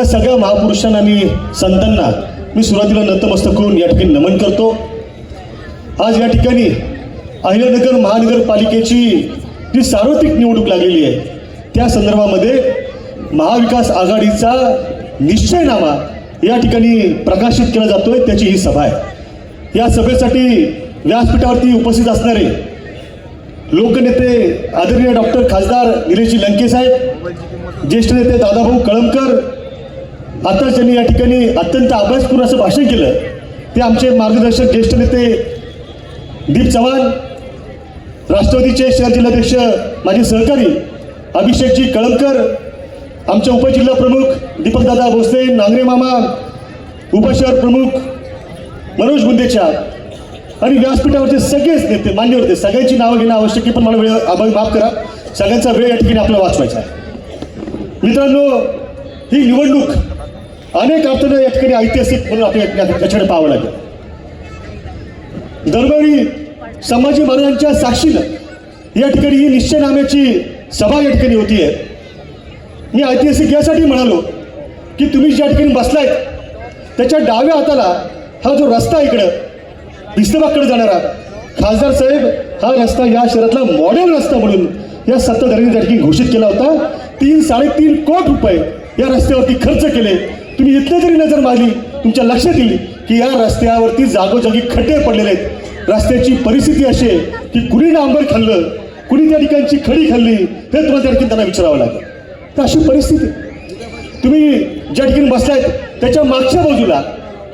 या सगळ्या महापुरुषांना मी संतांना मी सुरुवातीला नतमस्तक करून या ठिकाणी नमन करतो. आज या ठिकाणी अहिल्यानगर महानगरपालिकेची जी सार्वत्रिक निवडणूक लागलेली आहे त्या संदर्भामध्ये महाविकास आघाडीचा निश्चयनामा या ठिकाणी प्रकाशित केला जातोय त्याची ही सभा आहे. या सभेसाठी व्यासपीठावरती उपस्थित असणारे लोकनेते आदरणीय डॉक्टर खासदार निलेशजी लंके साहेब ज्येष्ठ नेते दादाभाऊ कळमकर आताच त्यांनी या ठिकाणी अत्यंत अभ्यासपूर्ण असं भाषण केलं. ते आमचे मार्गदर्शक ज्येष्ठ नेते दीप चव्हाण राष्ट्रवादीचे शहर जिल्हाध्यक्ष माझे सहकारी अभिषेकजी कळमकर आमचे उपजिल्हा प्रमुख दीपकदादा भोसले नांगरे मामा उपशहर प्रमुख मनोज गुंदेच्या आणि व्यासपीठावरचे सगळेच नेते मान्य होते सगळ्यांची नावं घेणं आवश्यक आहे पण मला वेळ आभार माफ करा. सगळ्यांचा वेळ या ठिकाणी आपल्याला वाचवायचा आहे. मित्रांनो ही निवडणूक अनेक अर्थानं या ठिकाणी ऐतिहासिक म्हणून आपल्या याच्याकडे पाहावं लागेल. दरबारी संभाजी महाराजांच्या साक्षीनं या ठिकाणी ही निश्चयनाम्याची सभा या ठिकाणी होतीये मी ऐतिहासिक यासाठी म्हणालो की तुम्ही ज्या ठिकाणी बसलायत त्याच्या डाव्या हाताला हा जो रस्ता इकडं विस्तबागकडे जाणारा खासदार साहेब हा रस्ता या शहरातला मॉडेल रस्ता म्हणून या सत्ताधाऱ्यांनी त्या ठिकाणी घोषित केला होता. तीन साडेतीन कोट रुपये या रस्त्यावरती खर्च केले. तुम्ही इथले जरी नजर मारली तुमच्या लक्षात येईल की या रस्त्यावरती जागोजागी खड्डे पडलेले आहेत. रस्त्याची परिस्थिती अशी आहे की कुणी डांबर खाल्लं कुणी त्या ठिकाणची खडी खाल्ली हे तुम्हाला त्या ठिकाणी त्यांना विचारावं लागेल. तर अशी परिस्थिती तुम्ही ज्या ठिकाणी बसलायत त्याच्या मागच्या बाजूला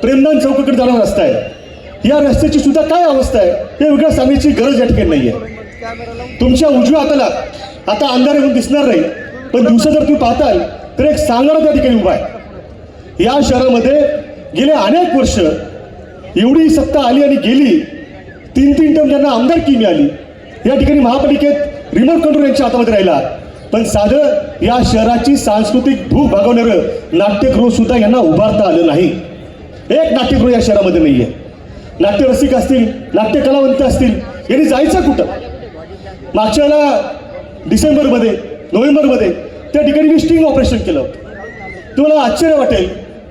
प्रेमदान चौकाकडे जाणारा रस्ता आहे. या रस्त्याची सुद्धा काय अवस्था आहे हे वेगळं सांगण्याची गरज या ठिकाणी नाही आहे तुमच्या उजव्या हाताला आता अंधार येऊन दिसणार नाही पण दिवसा जर तुम्ही पाहताल तर एक सांगणा त्या ठिकाणी उभा आहे. या शहरामध्ये गेले अनेक वर्ष एवढी सत्ता आली आणि गेली तीन तीन टर्म ज्यांना आमदारकी मिळाली. या ठिकाणी महापालिकेत रिमोट कंट्रोल यांच्या हातामध्ये राहिला. पण साधं या शहराची सांस्कृतिक भूक भागवणारं नाट्यगृह सुद्धा यांना उभारता आलं नाही. एक नाट्यगृह या शहरामध्ये नाही आहे नाट्यरसिक असतील नाट्य कलावंत असतील यांनी जायचं कुठं? मागच्या डिसेंबरमध्ये नोव्हेंबरमध्ये त्या ठिकाणी मी स्टिंग ऑपरेशन केलं होतं. तुम्हाला आश्चर्य वाटेल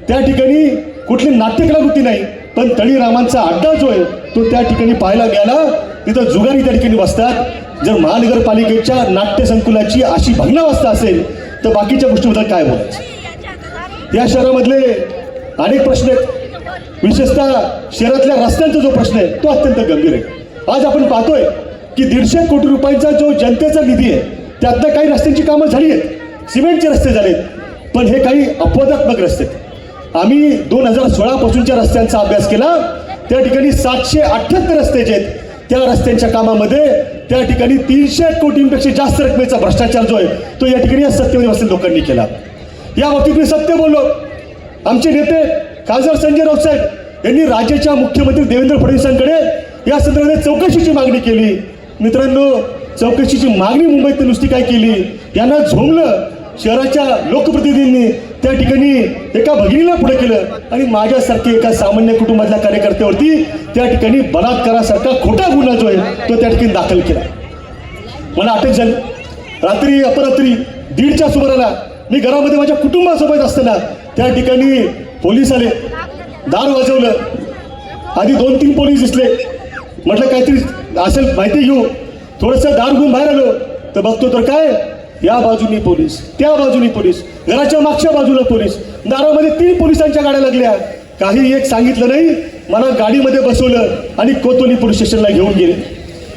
त्या ठिकाणी कुठली नाट्यकलाकृती नाही पण तळीरामांचा अड्डा जो आहे तो त्या ठिकाणी पाहायला गेला तिथं जुगारी त्या ठिकाणी बसतात. जर महानगरपालिकेच्या नाट्य संकुलाची अशी भग्नावस्था असेल तर बाकीच्या गोष्टीबद्दल काय बोलायचं? या शहरामधले अनेक प्रश्न आहेत. विशेषतः शहरातल्या रस्त्यांचा जो प्रश्न आहे तो अत्यंत गंभीर आहे. आज आपण पाहतोय की दीडशे कोटी रुपयांचा जो जनतेचा निधी आहे त्यातनं काही रस्त्यांची कामं झाली आहेत. सिमेंटचे रस्ते झालेत पण हे काही अपवादात्मक रस्ते आहेत. आम्ही दोन हजार सोळापासूनच्या रस्त्यांचा अभ्यास केला. त्या ठिकाणी सातशे अठ्ठ्याहत्तर रस्ते जे आहेत त्या रस्त्यांच्या कामामध्ये त्या ठिकाणी तीनशे कोटींपेक्षा जास्त रकमेचा भ्रष्टाचार जो आहे तो या ठिकाणी या सत्तेमध्ये बसलेल्या लोकांनी केला. या बाबतीत मी सत्य बोललो. आमचे नेते खासदार संजय राऊत साहेब यांनी राज्याच्या मुख्यमंत्री देवेंद्र फडणवीसांकडे या संदर्भात चौकशीची मागणी केली. मित्रांनो चौकशीची मागणी मुंबईत नुसती काय केली? यांना झोमलं शहराच्या लोकप्रतिनिधींनी त्या ठिकाणी एका भगिनीला पुढे केलं आणि माझ्यासारखे एका सामान्य कुटुंबातल्या कार्यकर्त्यावरती त्या ठिकाणी बलात्कारासारखा खोटा गुन्हा जो आहे तो त्या ठिकाणी दाखल केला. मला अटक झाली. रात्री अपरात्री दीडच्या सुमाराला मी घरामध्ये माझ्या कुटुंबासोबत असताना त्या ठिकाणी पोलीस आले. दार वाजवलं. आधी दोन तीन पोलीस दिसले. म्हटलं काहीतरी असेल माहिती घेऊ. थोडंसं दार घेऊन बाहेर आलो. तर बघतो तर काय? या बाजूनी पोलीस त्या बाजूनी पोलीस घराच्या मागच्या बाजूला पोलीस. दारामध्ये तीन पोलिसांच्या गाड्या लागल्या. काही एक सांगितलं नाही मला गाडीमध्ये बसवलं आणि कोतोली पोलीस स्टेशनला घेऊन गेले.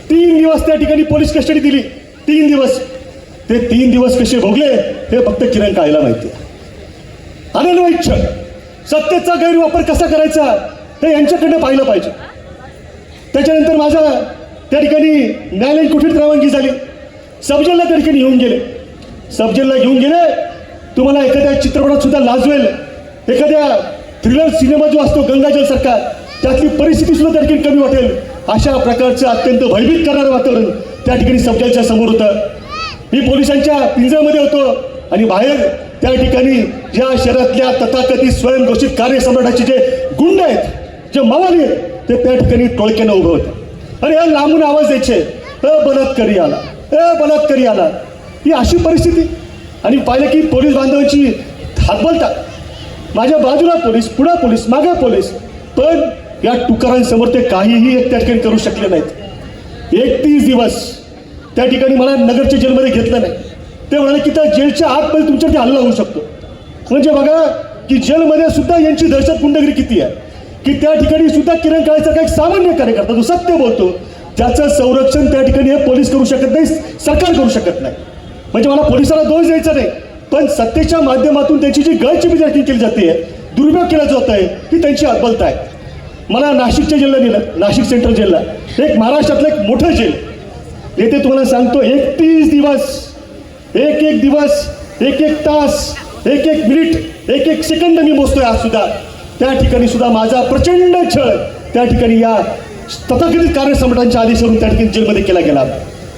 तीन दिवस त्या ठिकाणी पोलीस कस्टडी दिली. तीन दिवस. ते तीन दिवस कसे भोगले हे फक्त किरण कायला माहिती अनन्व इच्छा सत्तेचा गैरवापर कसा करायचा हे यांच्याकडनं पाहिलं पाहिजे. त्याच्यानंतर माझा त्या ठिकाणी न्यायालयीन कोठडीत रवानगी झाली. सबजेलला त्या ठिकाणी गेले. सबजेलला घेऊन गेले तुम्हाला एखाद्या चित्रपटात सुद्धा लाजवेल. एखाद्या थ्रिलर सिनेमा जो असतो गंगाजल सारखा त्यातली परिस्थिती सुद्धा त्या ठिकाणी कमी वाटेल. अशा प्रकारचं अत्यंत भयभीत करणारं वातावरण त्या ठिकाणी सबजेलच्या समोर होतं. मी पोलिसांच्या पिंजऱ्यामध्ये होतो आणि बाहेर त्या ठिकाणी ज्या शहरातल्या तथाकथित स्वयंघोषित कार्यसम्राटाचे जे गुंड आहेत जे मवाली आहेत ते त्या ठिकाणी टोळक्यानं उभं होतं. आणि हा लांबून आवाज द्यायचे. अ बलात्कारी आला. अ बलात्कारी आला. ही अशी परिस्थिती. आणि पाहिलं की पोलीस बांधवांची हातबलता माझ्या बाजूला पोलीस पुढा पोलीस मागे पोलीस. पण या तुकारांसमोर ते काहीही एक त्या ठिकाणी करू शकले नाहीत. एकतीस दिवस त्या ठिकाणी मला नगरच्या जेलमध्ये घेतलं नाही. ते म्हणाले की त्या जेलच्या आतमध्ये तुमच्यावरती हल्ला होऊ शकतो. म्हणजे बघा की जेलमध्ये सुद्धा यांची दहशत गुंडगिरी किती आहे? की त्या ठिकाणी सुद्धा किरण काळेसारखा एक सामान्य कार्यकर्ता जो सत्य बोलतो त्याचं संरक्षण त्या ठिकाणी हे पोलीस करू शकत नाही सरकार करू शकत नाही. म्हणजे मला पोलिसाला दोष द्यायचा नाही. पण सत्तेच्या माध्यमातून त्यांची जी गैरचिमी केली जाते दुर्योग केला जात आहे ही त्यांची अद्बलता आहे. मला नाशिकच्या जिल्हा नेलं नाशिक सेंट्रल जिल्हा एक महाराष्ट्रातलं एक मोठं जेल. येथे तुम्हाला सांगतो एकतीस दिवस एक एक दिवस एक एक तास एक एक मिनिट एक एक सेकंद मी मोजतोय आज सुद्धा. त्या ठिकाणी सुद्धा माझा प्रचंड छळ त्या ठिकाणी या तथाकथित कार्यसम्राटांच्या आदेशावरून त्या ठिकाणी जेलमध्ये केला गेला.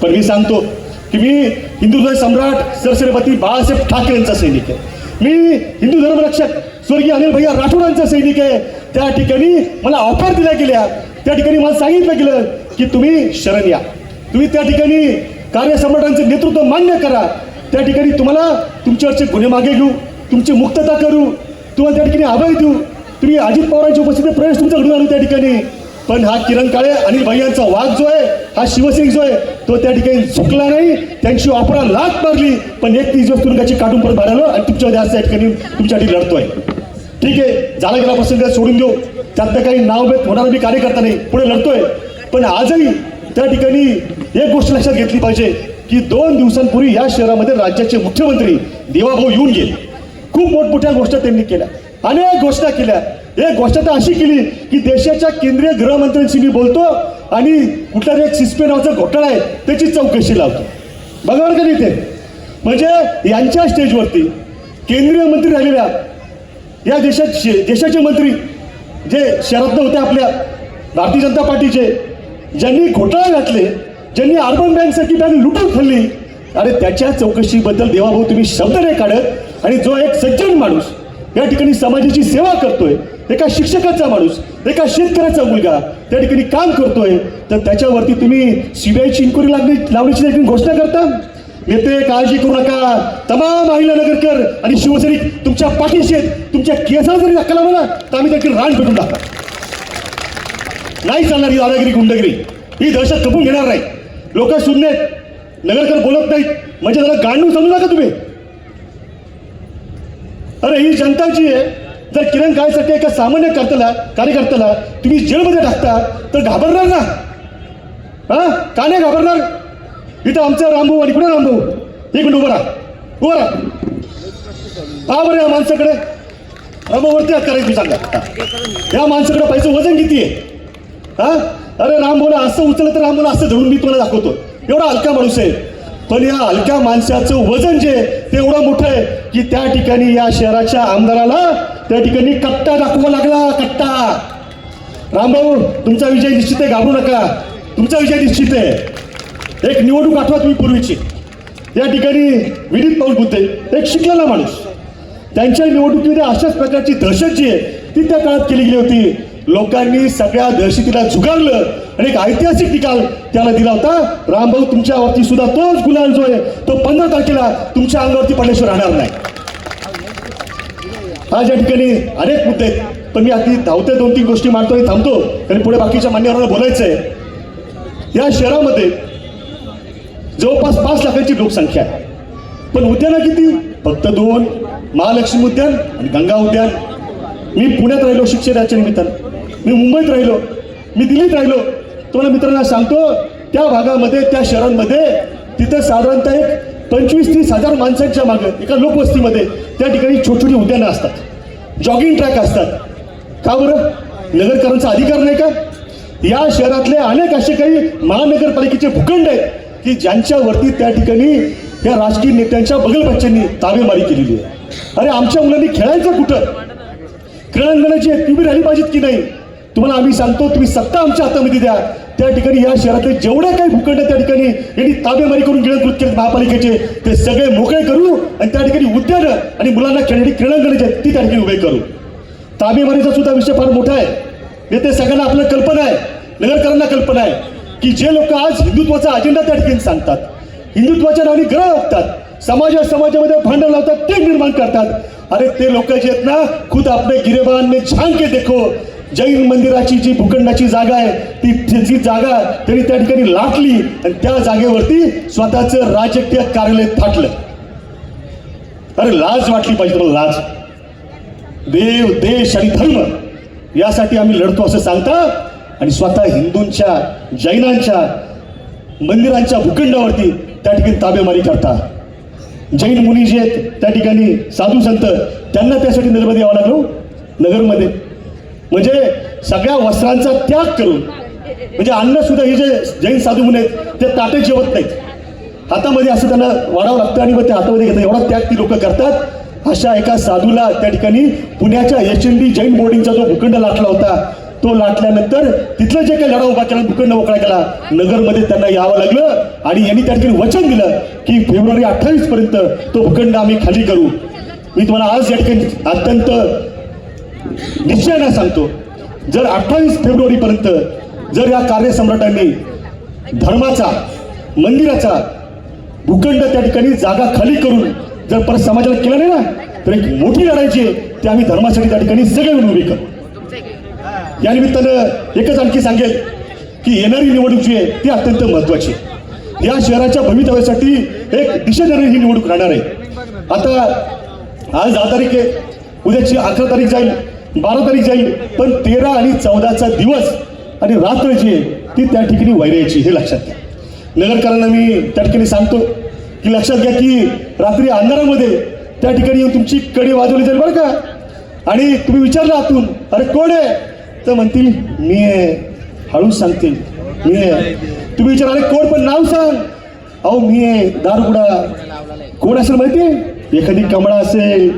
पण मी सांगतो की मी धर्म सम्राट सरसेनापती बाळासाहेब ठाकरे यांचा सैनिक आहे. मी हिंदू धर्मरक्षक स्वर्गीय अनिल भैया राठोडांचा सैनिक आहे. त्या ठिकाणी मला ऑफर दिल्या गेल्या. त्या ठिकाणी मला सांगितलं गेलं की तुम्ही शरण या. तुम्ही त्या ठिकाणी कार्यसम्राटांचे नेतृत्व मान्य करा. त्या ठिकाणी तुम्हाला तुमच्यावरचे गुन्हे मागे घेऊ. तुमची मुक्तता करू. तुम्हाला त्या ठिकाणी आभार देऊ. तुम्ही अजित पवारांच्या उपस्थितीत प्रवेश तुमचा घडून आणू त्या ठिकाणी. पण हा किरण काळे आणि भैयांचा वाघ जो आहे हा शिवसिंग जो आहे तो त्या ठिकाणी झुकला नाही. त्यांची वापरा लाट मारली. पण एक तीस दिवस तुरुंगाची काढून परत बाहेर आणि तुमच्या त्या ठिकाणी तुमच्यासाठी लढतोय. ठीक आहे झाला गेला प्रसंग सोडून देऊ. त्यातनं काही नाव होणार मी कार्यकर्ता नाही पुढे लढतोय. पण आजही त्या ठिकाणी एक गोष्ट लक्षात घेतली पाहिजे की दोन दिवसांपूर्वी या शहरामध्ये राज्याचे मुख्यमंत्री देवाभाऊ येऊन गेले. खूप मोठमोठ्या गोष्टी त्यांनी केल्या. अनेक घोषणा केल्या. एक गोष्ट तर अशी केली की देशाच्या केंद्रीय गृहमंत्र्यांशी मी बोलतो आणि कुठला तरी एक सिस्पे नावाचा घोटाळा आहे त्याची चौकशी लावतो. बघा बरं का नाही ते म्हणजे यांच्या स्टेजवरती केंद्रीय मंत्री राहिलेल्या या देशात शे- देशाचे मंत्री जे शहरातनं होते आपल्या भारतीय जनता पार्टीचे ज्यांनी घोटाळा घातले ज्यांनी अर्बन बँकसारखी बँक लुटून खाल्ली अरे त्याच्या चौकशीबद्दल देवाभाऊ तुम्ही शब्द नाही काढत आणि जो एक सज्जन माणूस या ठिकाणी समाजाची सेवा करतोय. एका शिक्षकाचा माणूस एका शेतकऱ्याचा मुलगा त्या ठिकाणी काम करतोय. तर त्याच्यावरती तुम्ही सीबीआयची इन्क्वायरी लागली लावण्याची त्या ठिकाणी घोषणा करता? नेते काळजी करू नका. तमाम महिला नगरकर आणि शिवसैनिक तुमच्या पाठीशी आहेत. तुमच्या केसाला जरी धक्का लावला तर आम्ही त्याची रान भेटून टाका नाही चालणार ही दादागिरी गुंडगिरी. ही दहशत खपून घेणार नाही. लोक शून्य आहेत. नगरकर बोलत नाहीत. म्हणजे त्याला गांडून समजू नका तुम्ही. अरे ही जनताची आहे जर किरण काळेसाठी एका सामान्य करताला कार्यकर्त्याला तुम्ही जेलमध्ये टाकता तर घाबरणार ना? हा? का नाही घाबरणार? इथं आमचा रामभाऊ आणि कुठे रामभाऊ. एक मिनिट उभं राहा. उभं राहा. बरं या माणसाकडे. रामभाऊवरती हात करायचं सांगा या माणसाकडे पैसे वजन किती आहे? हा? अरे रामभाऊला असं उचललं तर रामभाऊला असं धरून मी तुम्हाला दाखवतो. एवढा हलका माणूस आहे. पण या हलक्या माणसाचं वजन जे तेवढं ते एवढं मोठं आहे की त्या ठिकाणी या शहराच्या आमदाराला त्या ठिकाणी कट्टा दाखवा लागला कट्टा. रामभाऊ तुमचा विजय निश्चित आहे घाबरू नका. तुमचा विजय निश्चित आहे. एक निवडणूक आठवा तुम्ही पूर्वीची. या ठिकाणी विनीत पाऊल बुद्धे एक शिकलेला माणूस. त्यांच्या निवडणुकीमध्ये अशाच प्रकारची दहशत जी आहे ती त्या काळात केली गेली होती. लोकांनी सगळ्या दहशतीला झुगारलं आणि एक ऐतिहासिक निकाल त्याला दिला होता. रामभाऊ तुमच्यावरती सुद्धा तोच गुलाल जो आहे तो पंधरा तारखेला तुमच्या अंगावरती पडल्याशिवाय राहणार नाही. आज या ठिकाणी अनेक मुद्दे आहेत. पण मी अगदी धावते दोन तीन गोष्टी मांडतो आणि थांबतो. आणि पुढे बाकीच्या मान्यवरांना बोलायचं आहे या शहरामध्ये जवळपास पाच लाखांची लोकसंख्या आहे. पण उद्यानं किती? फक्त दोन. महालक्ष्मी उद्यान आणि गंगा उद्यान. मी पुण्यात राहिलो शिक्षणाच्या निमित्तानं. मी मुंबईत राहिलो. मी दिल्लीत राहिलो. तुम्हाला मित्रांना सांगतो त्या भागामध्ये त्या शहरांमध्ये तिथं साधारणतः एक पंचवीस तीस हजार माणसांच्या मागं एका लोकवस्तीमध्ये त्या ठिकाणी छोटी छोटी उद्यानं असतात. जॉगिंग ट्रॅक असतात. का बरं? नगरकरांचा अधिकार नाही का? या शहरातले अनेक असे काही महानगरपालिकेचे भूखंड आहेत की ज्यांच्यावरती त्या ठिकाणी या राजकीय नेत्यांच्या बगलबच्च्यांनी ताबेमारी केलेली आहे. अरे आमच्या मुलांनी खेळायचं कुठं? क्रीडांगणाची तुम्ही राहिली पाहिजेत की नाही? तुम्हाला आम्ही सांगतो तुम्ही सत्ता आमच्या हातामध्ये द्या. त्या ठिकाणी या शहरातले जेवढे काही भूखंड त्या ठिकाणी यांनी ताबेमारी करून गिळंकृत केले महापालिकेचे. ते सगळे मोकळे करू आणि त्या ठिकाणी उद्यानं आणि मुलांना खेळण्याची क्रीडांगणे आहेत ती त्या ठिकाणी उभे करू. ताबेमारीचा सुद्धा विषय फार मोठा आहे. येथे सगळ्यांना आपल्याला कल्पना आहे नगरकरांना कल्पना आहे की जे लोक आज हिंदुत्वाचा अजेंडा त्या ठिकाणी सांगतात. हिंदुत्वाच्या नावाने ग्रह बघतात समाजा समाजामध्ये भांडण लावतात ते निर्माण करतात. अरे ते लोक जे आहेत ना खुद आपले गिरेबान में झांके के देखो. जैन मंदिराची जी भूखंडाची जागा आहे ती त्याची जागा त्यांनी त्या ठिकाणी लाटली आणि त्या जागेवरती स्वतःचं राजकीय कार्यालय थाटलं. अरे लाज वाटली पाहिजे तुम्हाला लाज. देव देश आणि धर्म यासाठी आम्ही लढतो असं सांगता आणि स्वतः हिंदूंच्या जैनांच्या मंदिरांच्या भूखंडावरती त्या ठिकाणी ताबेमारी करता. जैन मुनी जे आहेत त्या ठिकाणी साधू संत त्यांना त्यासाठी निर्बंध यावं लागलो. नगरमध्ये म्हणजे सगळ्या वस्त्रांचा त्याग करून म्हणजे अन्न सुद्धा हे जे जैन साधू मुनी आहेत ते ताटे जेवत नाहीत. हातामध्ये असं त्यांना वाढावं लागतं आणि मग ते हातामध्ये घेतात. एवढा त्याग ती लोक करतात. अशा एका साधूला त्या ठिकाणी पुण्याच्या एच एन डी जैन बोर्डिंगचा जो भूखंड लाटला होता तो लाटल्यानंतर तिथलं जे काही लढा उभा केला भूखंड मोकळा केला नगरमध्ये त्यांना यावं लागलं आणि यांनी त्या ठिकाणी वचन दिलं की फेब्रुवारी अठ्ठावीस पर्यंत तो भूखंड आम्ही खाली करू. मी तुम्हाला आज या ठिकाणी अत्यंत निश्चयाने सांगतो जर अठ्ठावीस फेब्रुवारीपर्यंत जर या कार्यसम्राटांनी धर्माचा मंदिराचा भूखंड त्या ठिकाणी जागा खाली करून जर परत समाजाला केलं नाही ना तर एक मोठी लढायची ते आम्ही धर्मासाठी त्या ठिकाणी सगळे मिळून उभी करू या निमित्तानं एकच आणखी सांगेल की येणारी निवडणूक जी आहे ती अत्यंत महत्वाची या शहराच्या भवितव्यासाठी एक दिशा देणारी ही निवडणूक राहणार आहे. आता आज दहा तारीख आहे उद्याची अकरा तारीख जाईल बारा तारीख जाईल पण तेरा आणि चौदाचा दिवस आणि रात्र जी आहे ती त्या ठिकाणी वैरायची हे लक्षात घ्या. नगरकरांना मी त्या ठिकाणी सांगतो की लक्षात घ्या की रात्री अंधारामध्ये त्या ठिकाणी येऊन तुमची कडी वाजवली जाईल बरं का? आणि तुम्ही विचारलं आतून अरे कोण आहे? तर म्हणतील मी आहे. हळूच सांगतील मी आहे. तुम्ही विचार अरे कोण? पण नाव सांग. अहो मी आहे दारुगुडा. कोण असेल माहिती आहे? एखादी कमळा असेल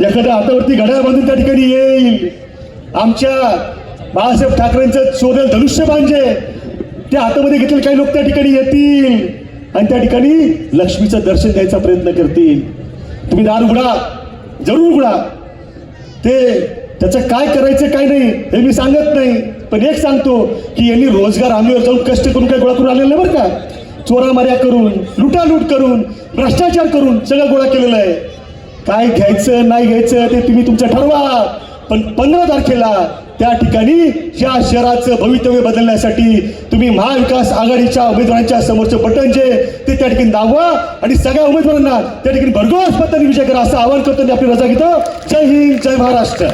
एखाद्या हातावरती घड्याळ बांधून त्या ठिकाणी येईल. आमच्या बाळासाहेब ठाकरेंचं शोधेल धनुष्य बांजे त्या हातामध्ये घेतलेले काही लोक त्या ठिकाणी येतील आणि त्या ठिकाणी लक्ष्मीचं दर्शन घ्यायचा प्रयत्न करतील. तुम्ही दार उघडा. जरूर उघडा. ते त्याचं काय करायचं काय नाही हे मी सांगत नाही. पण एक सांगतो की यांनी रोजगार आम्हीवर जाऊन कष्ट करून काय गोळा करून आलेलं नाही बरं का? चोरामाऱ्या करून लुटालूट करून भ्रष्टाचार करून सगळं गोळा केलेलं आहे. काय घ्यायचं नाही घ्यायचं ते तुम्ही तुमचं ठरवा. पण पंधरा तारखेला त्या ठिकाणी या शहराचं भवितव्य बदलण्यासाठी तुम्ही महाविकास आघाडीच्या उमेदवारांच्या समोरचं बटन जे ते त्या ठिकाणी दाबवा आणि सगळ्या उमेदवारांना त्या ठिकाणी भरघोस मतांनी विजय करा असं आवाहन करतो आणि आपली रजा घेतो. जय हिंद जय महाराष्ट्र.